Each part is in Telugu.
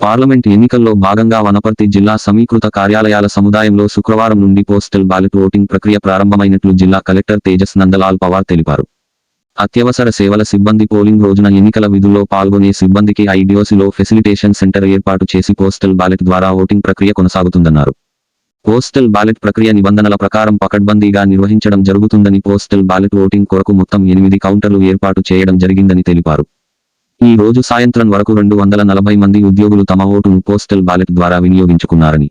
పార్లమెంట్ ఎన్నికల్లో భాగంగా వనపర్తి జిల్లా సమీకృత కార్యాలయాల సముదాయంలో శుక్రవారం నుండి పోస్టల్ బ్యాలెట్ ఓటింగ్ ప్రక్రియ ప్రారంభమైనట్లు జిల్లా కలెక్టర్ తేజస్ నందలాల్ పవార్ తెలిపారు. అత్యవసర సేవల సిబ్బంది పోలింగ్ రోజున ఎన్నికల విధుల్లో పాల్గొనే సిబ్బందికి ఐడియోసిలో ఫెసిలిటేషన్ సెంటర్ ఏర్పాటు చేసి పోస్టల్ బ్యాలెట్ ద్వారా ఓటింగ్ ప్రక్రియ కొనసాగుతుందన్నారు. పోస్టల్ బ్యాలెట్ ప్రక్రియ నిబంధనల ప్రకారం పకడ్బందీగా నిర్వహించడం జరుగుతుందని పోస్టల్ బ్యాలెట్ ఓటింగ్ కొరకు మొత్తం ఎనిమిది కౌంటర్లు ఏర్పాటు చేయడం జరిగిందని తెలిపారు. ఈ రోజు సాయంత్రం వరకు రెండు వందల నలభై మంది ఉద్యోగులు తమ ఓటును పోస్టల్ బ్యాలెట్ ద్వారా వినియోగించుకున్నారని.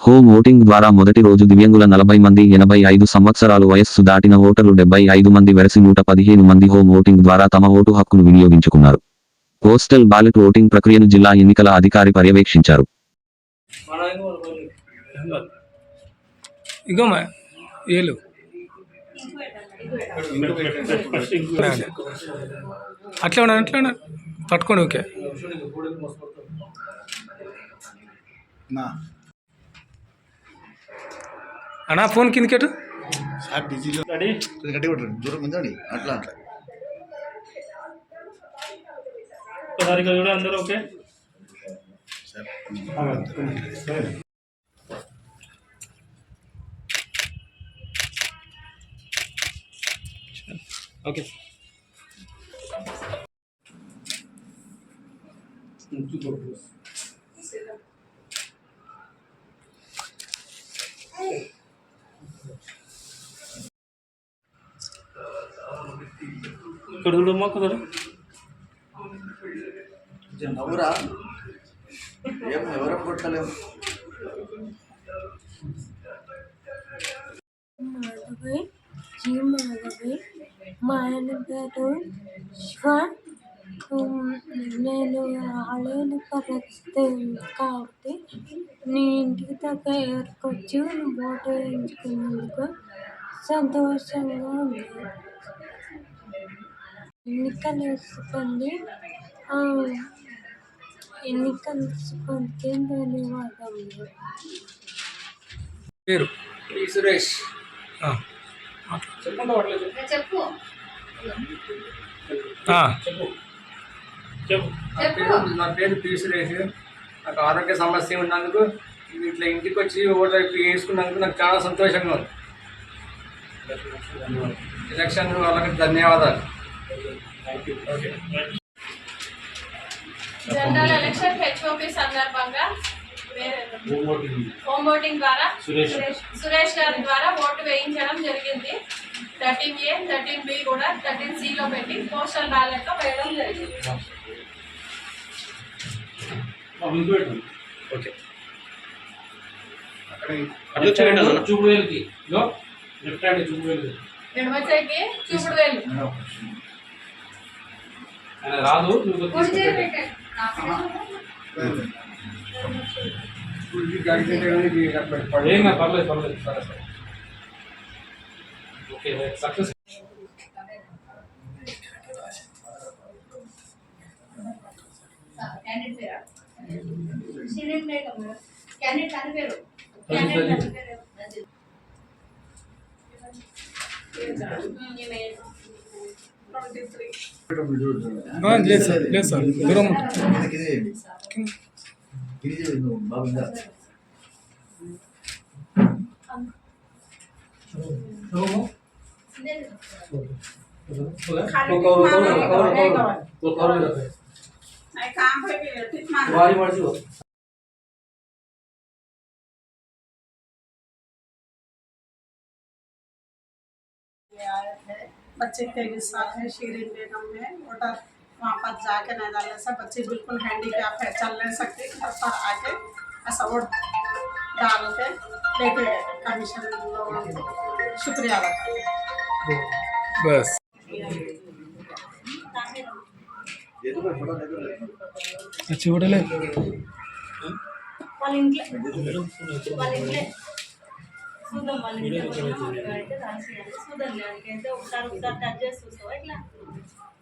హోమ్ ఓటింగ్ ద్వారా మొదటి రోజు దివ్యంగుల నలభై మంది ఎనభై ఐదు సంవత్సరాలు వయస్సు దాటిన ఓటర్లు డెబ్బై ఐదు మంది వెరసి నూట పదిహేను మంది హోమ్ ఓటింగ్ ద్వారా తమ ఓటు హక్కును వినియోగించుకున్నారు. పోస్టల్ బ్యాలెట్ ఓటింగ్ ప్రక్రియను జిల్లా ఎన్నికల అధికారి పర్యవేక్షించారు. ఇగో ఏలు. అట్లా ఉన్నాను అట్లా ఉన్నాను పట్టుకోండి ఓకే. నా. అన్నా ఫోన్ కిందకెటు సార్ బిజీలో కొంచెం గట్టిగా కొట్టండి దూరం ఉందండి అట్లా అట్లా ఒకసారి ఇక్కడ కూడా అందరూ ఓకే? Sir okay. ఇక్కడ చూడమ్మా కొంచెం నవ్వురా ఏం ఎవరం కొట్టలేము మాధవి జీ మాధవి మా ఆయన పేరు శివ నేను ఆలయన పరిస్థితి కాబట్టి నీ ఇంటికి దగ్గరకు వచ్చి ఓటు వేయించుకున్నందుకు సంతోషంగా ఉంది ఎన్నికల ఆ, ఎన్నికల సిబ్బందికి ధన్యవాదములు. పేరు? సురేష్. ఆ, చెప్పు. ఆ, చెప్పు. చెప్పు. నా పేరు నా పేరు పి సురేష్. నాకు ఆరోగ్య సమస్య ఉన్నందుకు ఇట్లా ఇంటికి వచ్చి ఓటర్ ఇప్పుడు వేసుకున్నందుకు నాకు చాలా సంతోషంగా ఉంది. ఎలక్షన్ వాళ్ళకి ధన్యవాదాలు. General election H O P సందర్భంగా హోమ్ ఓటింగ్ ద్వారా సురేష్. సురేష్ గారి ద్వారా ఓటు వేయించడం జరిగింది. థర్టీన్ ఏ థర్టీన్ బి కూడా థర్టీన్ సిలో పెట్టి పోస్టల్ బ్యాలెట్లో వేయడం జరిగింది. ఓకే. చూపుడు వేలుకి ఇగో లెఫ్ట్ హ్యాండ్ చూపుడు వేలుకి ఎడమ చేయికి చూపుడు వేలు రాదు ఏం కాదు, పర్లేదు పర్లేదు సరే సరే ఓకే సక్సెస్ క్యాండిడేట్ పేరా స్టూడెంట్ పేరు మేడం క్యాండిడేట్ అని పేరు క్యాండిడేట్ అని పేరు ఈమె ఆ, లేదు సార్ లేదు సార్ దూరం ఉంటుంది. కిందకి ఇది చేయండి ఇది చేయండి నువ్వు బాగుందా వారి మడిచి बच्चे के साथ है शीरिन बेगम में वोटर वहाँ पर जाके नहीं डालने से बच्चे बिल्कुल हैंडीकैप है चल नहीं सकते घर पर आके ऐसा वोट डाल के लेके गए कमीशन लोगों को शुक्रिया अदा బస్ ఏదో ఒకటి ఫోటో దగ్గర అది చూడలే వాళ్ళ ఇంట్లో వాళ్ళ ఇంట్లో చూద్దాం వాళ్ళ ఇంట్లో కూడా అయితే రాసి చూద్దాం దానికైతే ఒకసారి ఒకసారి టచ్ చేసి చూస్తావా ఇట్లా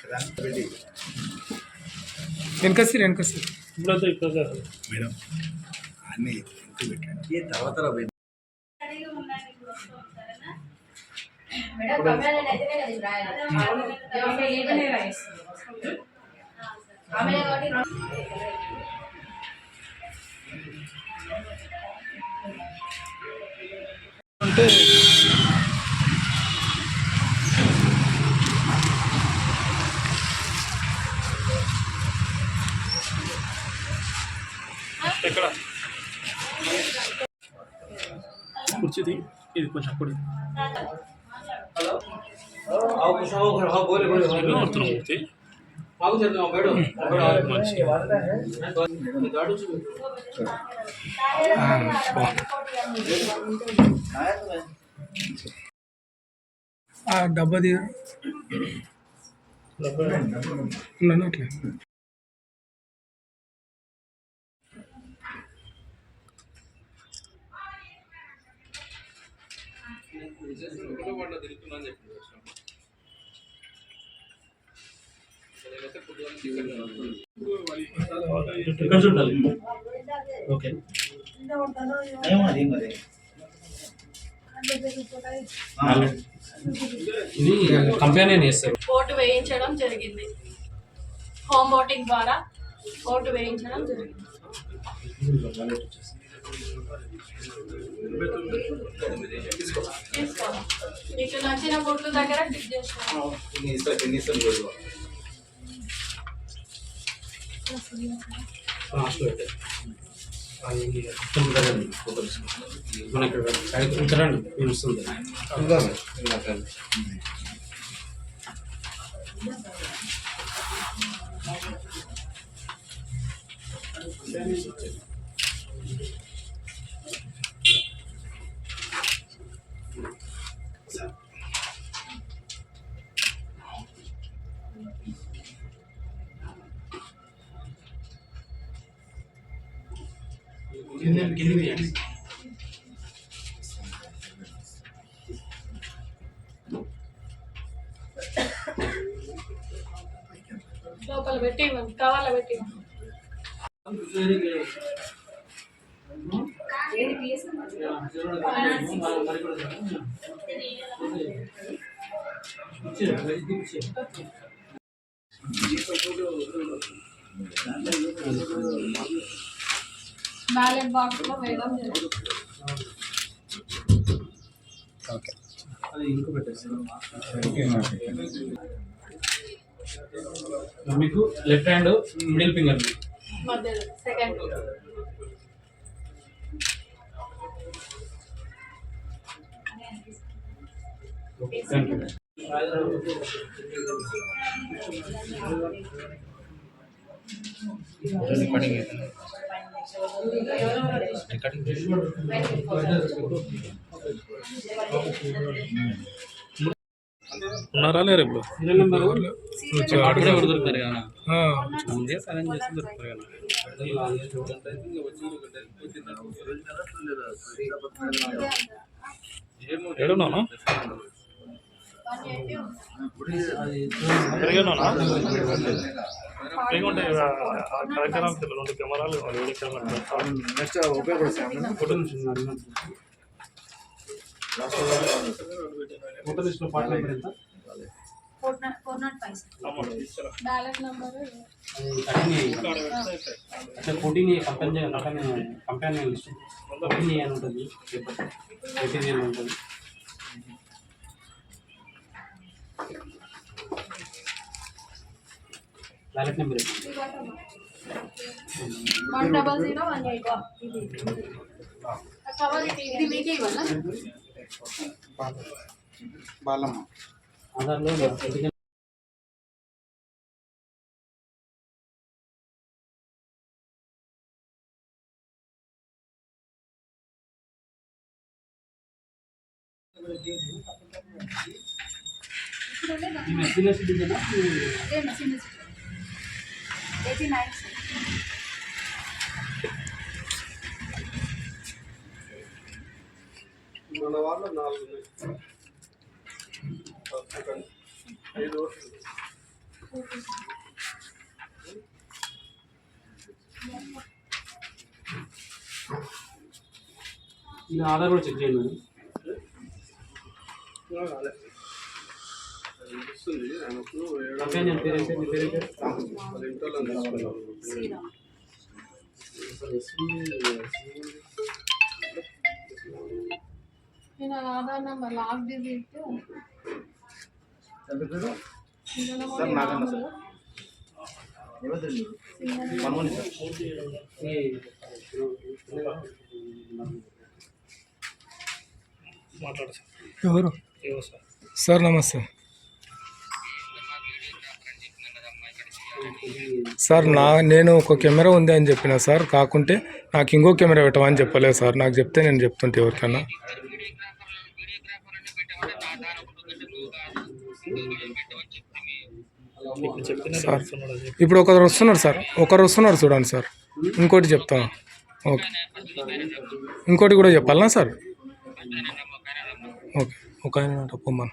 కదా పెట్టి వెనకసి వెనకసి మేడం అన్నీ ఇంటి పెట్టండి. తర్వాత రా కొంచెం అప్పుడు. మూర్తి మంచి ఓకే. ఇది కంపెనీ చేస్తారు ఓటు వేయించడం జరిగింది. హోమ్ ఓటింగ్ ద్వారా ఓటు వేయించడం జరిగింది. మీకు నచ్చిన గుర్తు దగ్గర టిక్ చేసుకోండి లాస్ట్ పెట్టారు మన ఇక్కడ సైడ్ ఉంచరండి నేను వస్తుంది కింద కింద తీయండి లోపల పెట్టి ఇవ్వండి కవర్లో పెట్టి ఇవ్వండి బ్యాలెట్ బాక్స్లో వేయడం మీకు లెఫ్ట్ హ్యాండ్ మిడిల్ ఫింగర్ మధ్యలో సెకండ్. థ్యాంక్ యూ ఉన్నారా లేరు ఇప్పుడు? అక్కడే కూడా దొరుకుతారు కదా? ఆ, ముందే సరైన చేసి దొరుకుతారు కదా. ఏడున్నానా కెమెరాలు నెక్స్ట్ ఉపయోగపడుతుంది లిస్ట్లో పార్ట్ నెంబర్. ఎంత fourteen company company company list. Fourteen ఉంటుంది ఉంటుంది. ballot number one double zero one eight cover ఇది మీకే ఇవ్వాలా బాలమ్మ ఆధార్లో ఎందుకంటే ఈమె సీనియర్ సిటిజనా ఎయిటీ నైన్ మన వాళ్ళు నాలుగు ఉన్నాయి ఇది ఆధార్ కూడా చెక్ చేయండి మేడం పేరు ఏంటి? నేను ఆధార్ నెంబర్ లాక్ డిజిట్ సార్ నాకన్నా సార్. మనమని సార్ మాట్లాడు సార్. ఎవరు సార్ నమస్తే. సార్ నా నేను ఒక కెమెరా ఉంది అని చెప్పిన సార్ కాకుంటే నాకు ఇంకో కెమెరా పెట్టమని చెప్పలేదు సార్. నాకు చెప్తే నేను చెప్తుంటే ఎవరికైనా. సార్ ఇప్పుడు ఒకరు వస్తున్నారు సార్. ఒకరు వస్తున్నారు చూడండి సార్. ఇంకోటి చెప్తా. ఓకే. ఇంకోటి కూడా చెప్పాలనా సార్? ఓకే. ఒక ఆయన పొమ్మను